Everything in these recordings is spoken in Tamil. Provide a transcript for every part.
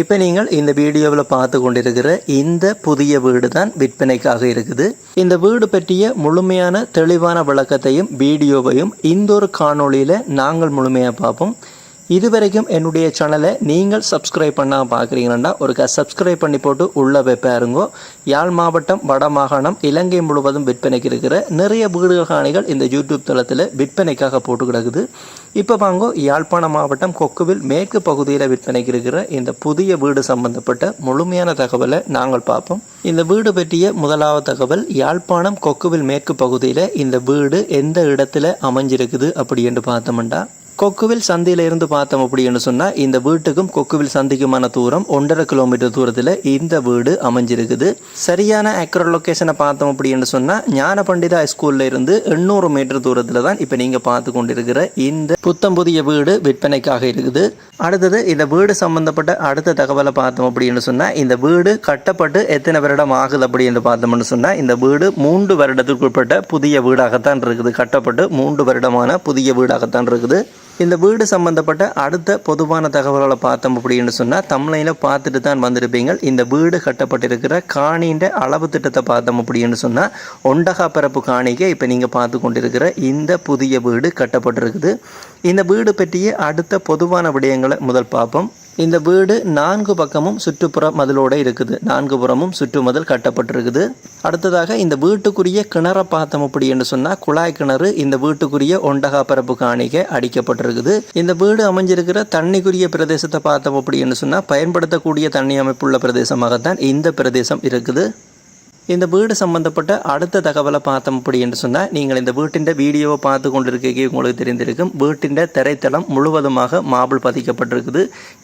இப்போ நீங்கள் இந்த வீடியோவில் பார்த்து கொண்டிருக்கிற இந்த புதிய வீடு தான் விற்பனைக்காக இருக்குது. இந்த வீடு பற்றிய முழுமையான தெளிவான விளக்கத்தையும் வீடியோவையும் இந்த ஒரு காணொளியில் நாங்கள் முழுமையாக பார்ப்போம். இதுவரைக்கும் என்னுடைய சேனலை நீங்கள் சப்ஸ்கிரைப் பண்ணால் பார்க்குறீங்கன்னா ஒரு சப்ஸ்கிரைப் பண்ணி போட்டு உள்ளே போய் பாருங்கோ யாழ் மாவட்டம் வட மாகாணம் இலங்கை முழுவதும் விற்பனைக்கு இருக்கிற நிறைய வீடுகள் காணிகள் இந்த யூடியூப் தளத்தில் விற்பனைக்காக போட்டு கிடக்குது. இப்போ வாங்கோ யாழ்ப்பாணம் மாவட்டம் கொக்குவில் மேற்கு பகுதியில் விற்பனைக்கு இருக்கிற இந்த புதிய வீடு சம்பந்தப்பட்ட முழுமையான தகவலை நாங்கள் பார்ப்போம். இந்த வீடு பற்றிய முதலாவது தகவல் யாழ்ப்பாணம் கொக்குவில் மேற்கு பகுதியில் இந்த வீடு எந்த இடத்துல அமைஞ்சிருக்குது அப்படி என்று பார்த்தோம்னா கொக்குவில் சந்தையில இருந்து பார்த்தோம் அப்படின்னு சொன்னால் இந்த வீட்டுக்கும் கொக்குவில் சந்தைக்குமான தூரம் ஒன்றரை கிலோமீட்டர் தூரத்தில் இந்த வீடு அமைஞ்சிருக்குது. சரியான அக்ரோ லொக்கேஷனை பார்த்தோம் அப்படின்னு சொன்னால் ஞான பண்டிதா ஸ்கூல்ல இருந்து எண்ணூறு மீட்டர் தூரத்தில் தான் இப்போ நீங்கள் பார்த்து கொண்டிருக்கிற இந்த புத்தம் புதிய வீடு விற்பனைக்காக இருக்குது. அடுத்தது இந்த வீடு சம்பந்தப்பட்ட அடுத்த தகவலை பார்த்தோம் அப்படின்னு சொன்னால் இந்த வீடு கட்டப்பட்டு எத்தனை வருடம் ஆகுது அப்படின்னு பார்த்தோம்னு சொன்னால் இந்த வீடு மூன்று வருடத்துக்குட்பட்ட புதிய வீடாகத்தான் இருக்குது. கட்டப்பட்டு மூன்று வருடமான புதிய வீடாகத்தான் இருக்குது. இந்த வீடு சம்மந்தப்பட்ட அடுத்த பொதுவான தகவல்களை பார்த்தோம் அப்படின்னு சொன்னால் தமிழையில் பார்த்துட்டு தான் வந்திருப்பீங்க. இந்த வீடு கட்டப்பட்டிருக்கிற காணின்ற அளவு திட்டத்தை பார்த்தோம் அப்படின்னு சொன்னால் ஒண்டகா பரப்பு காணிக்கை இப்போ நீங்கள் பார்த்து கொண்டிருக்கிற இந்த புதிய வீடு கட்டப்பட்டிருக்குது. இந்த வீடு பற்றிய அடுத்த பொதுவான விடயங்களை முதல் பார்ப்போம். இந்த வீடு நான்கு பக்கமும் சுற்றுப்புற மதிலோடு இருக்குது. நான்கு புறமும் சுற்றுமதில் கட்டப்பட்டிருக்குது. அடுத்ததாக இந்த வீட்டுக்குரிய கிணறை பார்த்தோம் அப்படி என்று சொன்னால் குழாய் கிணறு இந்த வீட்டுக்குரிய ஒண்டகா பரப்பு காணிக்க அடிக்கப்பட்டிருக்குது. இந்த வீடு அமைஞ்சிருக்கிற தண்ணிக்குரிய பிரதேசத்தை பார்த்தோம் அப்படி என்று சொன்னால் பயன்படுத்தக்கூடிய தண்ணி அமைப்புள்ள பிரதேசமாகத்தான் இந்த பிரதேசம் இருக்குது. இந்த வீடு சம்பந்தப்பட்ட அடுத்த தகவலை பார்த்தோம் அப்படி என்று சொன்னால் நீங்கள் இந்த வீட்டின் வீடியோவை பார்த்து கொண்டிருக்கே உங்களுக்கு தெரிந்திருக்கும். வீட்டின் திரைத்தளம் முழுவதுமாக மாபிள் பதிக்கப்பட்டிருக்குது.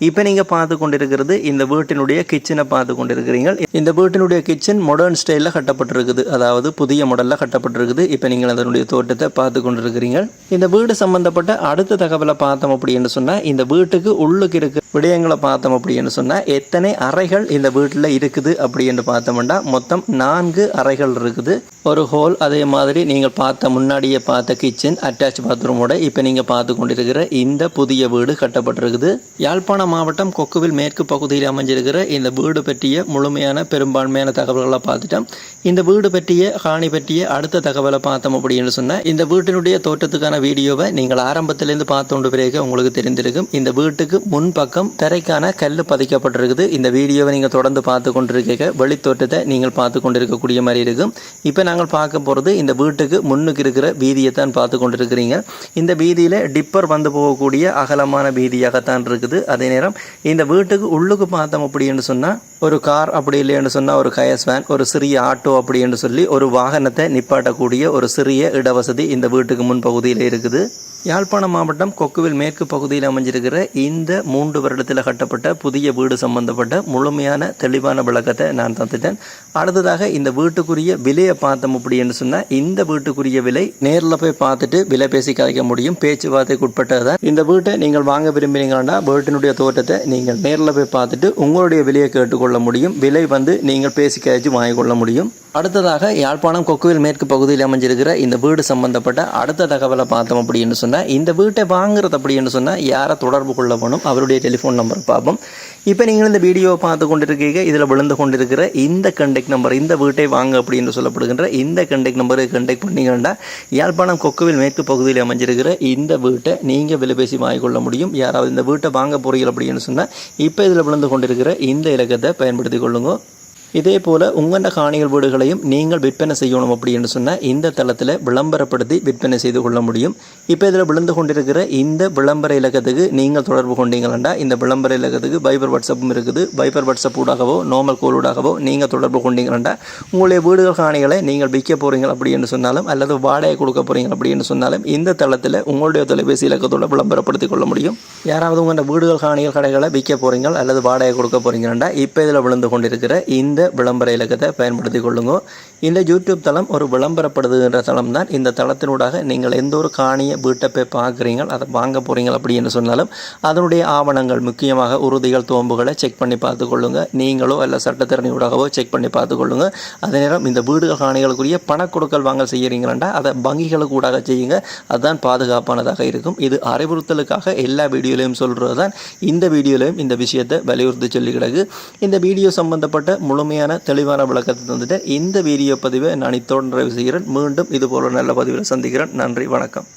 இப்போ நீங்கள் பார்த்து கொண்டிருக்கிறது இந்த வீட்டினுடைய கிச்சனை பார்த்து கொண்டிருக்கிறீங்க இந்த வீட்டினுடைய கிச்சன் மாடர்ன் ஸ்டைலில் கட்டப்பட்டிருக்குது. அதாவது புதிய மாடலில் கட்டப்பட்டிருக்குது. இப்போ நீங்கள் அதனுடைய தோட்டத்தை பார்த்து கொண்டிருக்கிறீங்க இந்த வீடு சம்பந்தப்பட்ட அடுத்த தகவலை பார்த்தோம் அப்படி என்று சொன்னால் இந்த வீட்டுக்கு உள்ளுக்கு இருக்க விடயங்களை பார்த்தோம் அப்படின்னு சொன்னால் எத்தனை அறைகள் இந்த வீட்டில் இருக்குது அப்படி என்று பார்த்தோம்னா மொத்தம் நான்கு அறைகள் இருக்குது. ஒரு ஹோல் அதே மாதிரி நீங்கள் பார்த்த முன்னாடியே பார்த்த கிச்சன் அட்டாச் பாத்ரூமோட இப்போ நீங்கள் பார்த்து கொண்டிருக்கிற இந்த புதிய வீடு கட்டப்பட்டிருக்குது. யாழ்ப்பாணம் மாவட்டம் கொக்குவில் மேற்கு பகுதியில் அமைஞ்சிருக்கிற இந்த வீடு பற்றிய முழுமையான பெரும்பான்மையான தகவல்களை பார்த்துட்டோம். இந்த வீடு பற்றிய காணி பற்றிய அடுத்த தகவலை பார்த்தோம் அப்படின்னு சொன்னால் இந்த வீட்டினுடைய தோட்டத்துக்கான வீடியோவை நீங்கள் ஆரம்பத்திலேருந்து பார்த்தோண்டு பிறகு உங்களுக்கு தெரிந்திருக்கும். இந்த வீட்டுக்கு முன்பக்கம் தரைக்கான கல் பதிக்கப்பட்டிருக்குது. இந்த வீடியோவை நீங்கள் தொடர்ந்து பார்த்து கொண்டிருக்க வெளித்தோட்டத்தை நீங்கள் பார்த்து கொண்டிருக்கக்கூடிய மாதிரி இருக்கும். இப்போ நாங்கள் பார்க்க போகிறது இந்த வீட்டுக்கு முன்னுக்கு இருக்கிற வீதியை தான் பார்த்து கொண்டிருக்கிறீங்க இந்த வீதியில் டிப்பர் வந்து போகக்கூடிய அகலமான வீதியாகத்தான் இருக்குது. அதே நேரம் இந்த வீட்டுக்கு உள்ளுக்கு பார்த்தோம் அப்படின்னு சொன்னால் ஒரு கார் அப்படி இல்லைன்னு சொன்னால் ஒரு கயஸ் வேன் ஒரு சிறிய ஆட்டோ அப்படின்னு சொல்லி ஒரு வாகனத்தை நிப்பாட்டக்கூடிய ஒரு சிறிய இடவசதி இந்த வீட்டுக்கு முன்பகுதியில் இருக்குது. யாழ்ப்பாணம் மாவட்டம் கொக்குவில் மேற்கு பகுதியில் அமைஞ்சிருக்கிற இந்த மூன்று வருடத்தில் கட்டப்பட்ட புதிய வீடு சம்பந்தப்பட்ட முழுமையான தெளிவான விளக்கத்தை நான் தந்துட்டேன். அடுத்ததாக இந்த வீட்டுக்குரிய விலையை பார்த்தோம் அப்படின்னு சொன்னால் இந்த வீட்டுக்குரிய விலை நேரில் போய் பார்த்துட்டு விலை பேசி கதைக்க முடியும். பேச்சுவார்த்தைக்கு உட்பட்டது தான் இந்த வீட்டை நீங்கள் வாங்க விரும்பினீங்கன்னா வீட்டினுடைய தோட்டத்தை நீங்கள் நேரில் போய் பார்த்துட்டு உங்களுடைய விலையை கேட்டுக்கொள்ள முடியும். விலை வந்து நீங்கள் பேசி கழிச்சு வாங்கிக்கொள்ள முடியும். அடுத்ததாக யாழ்ப்பாணம் கொக்குவில் மேற்கு பகுதியில் அமைஞ்சிருக்கிற இந்த வீடு சம்பந்தப்பட்ட அடுத்த தகவலை பார்த்தோம் அப்படின்னு சொன்னால் இந்த வீட்டை வாங்குறது அப்படின்னு சொன்னால் யாரை தொடர்பு கொள்ள வேணும்? அவருடைய டெலிஃபோன் நம்பர் பார்ப்போம். இப்போ நீங்கள் இந்த வீடியோவை பார்த்து கொண்டிருக்கீங்க. இதில் விழுந்து கொண்டிருக்கிற இந்த கண்டெக்ட் நம்பர் இந்த வீட்டை வாங்க அப்படின்னு சொல்லப்படுகின்ற இந்த கண்டெக்ட் நம்பருக்கு கண்டெக்ட் பண்ணிங்கன்னா யாழ்ப்பாணம் கொக்குவில் மேற்கு பகுதியில் அமைஞ்சிருக்கிற இந்த வீட்டை நீங்கள் விலை பேசி வாங்கிக்கொள்ள முடியும். யாராவது இந்த வீட்டை வாங்க போகிறீர்கள் அப்படின்னு சொன்னால் இப்போ இதில் விழுந்து கொண்டிருக்கிற இந்த இலக்கத்தை பயன்படுத்தி கொள்ளுங்க. இதே போல் உங்களோட காணிகள் வீடுகளையும் நீங்கள் விற்பனை செய்யணும் அப்படின்னு சொன்னால் இந்த தளத்தில் விளம்பரப்படுத்தி விற்பனை செய்து கொள்ள முடியும். இப்போ இதில் விழுந்து கொண்டிருக்கிற இந்த விளம்பர இலக்கத்துக்கு நீங்கள் தொடர்பு கொண்டீங்களா இந்த விளம்பர இலக்கத்துக்கு பைபர் வாட்ஸ்அப்பும் இருக்குது. பைபர் வாட்ஸ்அப் ஊடாகவோ நார்மல் கோல் ஊடாகவோ நீங்கள் தொடர்பு கொண்டீங்களா உங்களுடைய வீடுகள் காணிகளை நீங்கள் விற்க போகிறீங்க அப்படின்னு சொன்னாலும் அல்லது வாடகை கொடுக்க போகிறீங்க அப்படின்னு சொன்னாலும் இந்த தளத்தில் உங்களுடைய தொலைபேசி இலக்கத்தோட விளம்பரப்படுத்தி கொள்ள முடியும். யாராவது உங்களோட வீடுகள் காணிகள் கடைகளை விற்க போகிறீங்க அல்லது வாடகை கொடுக்க போகிறீங்களா இப்போ இதில் விழுந்து கொண்டிருக்கிற இந்த இந்த விளம்பர இலக்கத்தை பயன்படுத்தி கொள்ளுங்க. இந்த யூடியூப் தளம் ஒரு விளம்பரப்படுதுகின்ற தளம் தான் இந்த தளத்தினூடாக நீங்கள் எந்த ஒரு காணியை வீட்டை போய் பார்க்குறீங்க அதை வாங்க போகிறீங்க அப்படின்னு சொன்னாலும் அதனுடைய ஆவணங்கள் முக்கியமாக உறுதிகள் தோம்புகளை செக் பண்ணி பார்த்து கொள்ளுங்க. நீங்களோ அல்ல சட்டத்திறனியூடாகவோ செக் பண்ணி பார்த்து கொள்ளுங்க. அதே நேரம் இந்த வீடுகள் காணிகளுக்குரிய பண கொடுக்கல் வாங்கல் செய்கிறீங்களா அதை வங்கிகளுக்கு ஊடாக செய்யுங்க. அதுதான் பாதுகாப்பானதாக இருக்கும். இது அறிவுறுத்தலுக்காக எல்லா வீடியோலையும் சொல்கிறது தான் இந்த வீடியோலையும் இந்த விஷயத்தை வலியுறுத்தி சொல்லி கிடக்கு. இந்த வீடியோ சம்பந்தப்பட்ட முழுமையான தெளிவான விளக்கத்தை தந்துட்டு இந்த வீடியோ பதிவை நான் இத்தோடு நிறைவு செய்கிறேன். மீண்டும் இதுபோல நல்ல பதிவில் சந்திக்கிறேன். நன்றி வணக்கம்.